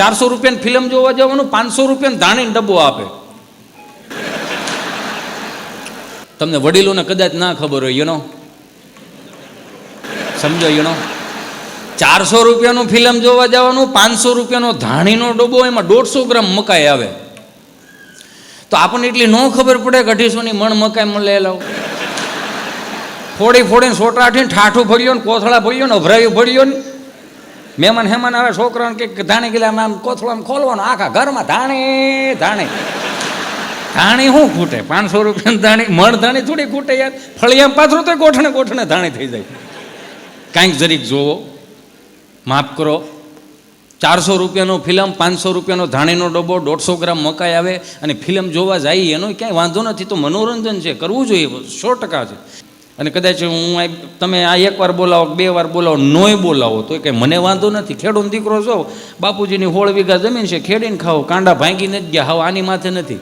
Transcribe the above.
ચારસો રૂપિયાની ફિલ્મ જોવા જવાનું, પાંચસો રૂપિયાની ધાણીને ડબ્બો આપે. તમને વડીલોને કદાચ ના ખબર હોય યુનો સમજો યુનો ચારસો રૂપિયાનું ફિલ્મ જોવા જવાનું, પાંચસો રૂપિયાનો ધાણીનો ડબ્બો, એમાં દોઢસો ગ્રામ મકાઈ આવે. તો આપણને એટલી ન ખબર પડે કે અઢીસોની મણ મકાઈ મળે લાવ ફોડી ફોડીને સોટાઠીને ઠાઠું ભર્યો ને કોથળા ભર્યો ને અભરાયું ભર્યો ને મહેમાન હેમાન આવે છોકરાને કે ધાણી ગયેલા આમ કોથળો આમ ખોલવાનો, આખા ઘરમાં ધાણે ધાણે. ધાણી શું ખૂટે પાંચસો રૂપિયાની ધાણી, મણ ધાણી થોડી ખૂટે યાર. ફળિયામ પાથરો તો ગોઠણે ગોઠણે ધાણી થઈ જાય. કાંઈક જરીક જોવો માફ કરો, ચારસો રૂપિયાનો ફિલ્મ, પાંચસો રૂપિયાનો ધાણીનો ડબ્બો, દોઢસો ગ્રામ મકાઈ આવે અને ફિલ્મ જોવા જાય, એનો ક્યાંય વાંધો નથી. તો મનોરંજન છે, કરવું જોઈએ સો ટકા છે. અને કદાચ હું તમે આ એકવાર બોલાવો બે વાર બોલાવો, નોય બોલાવો તો કંઈ મને વાંધો નથી. ખેડૂત દીકરો છો બાપુજીની હોળ વીઘા જમીન છે, ખેડીને ખાઓ, કાંડા ભાંગી નથી ગયા, હવે આની માથે નથી.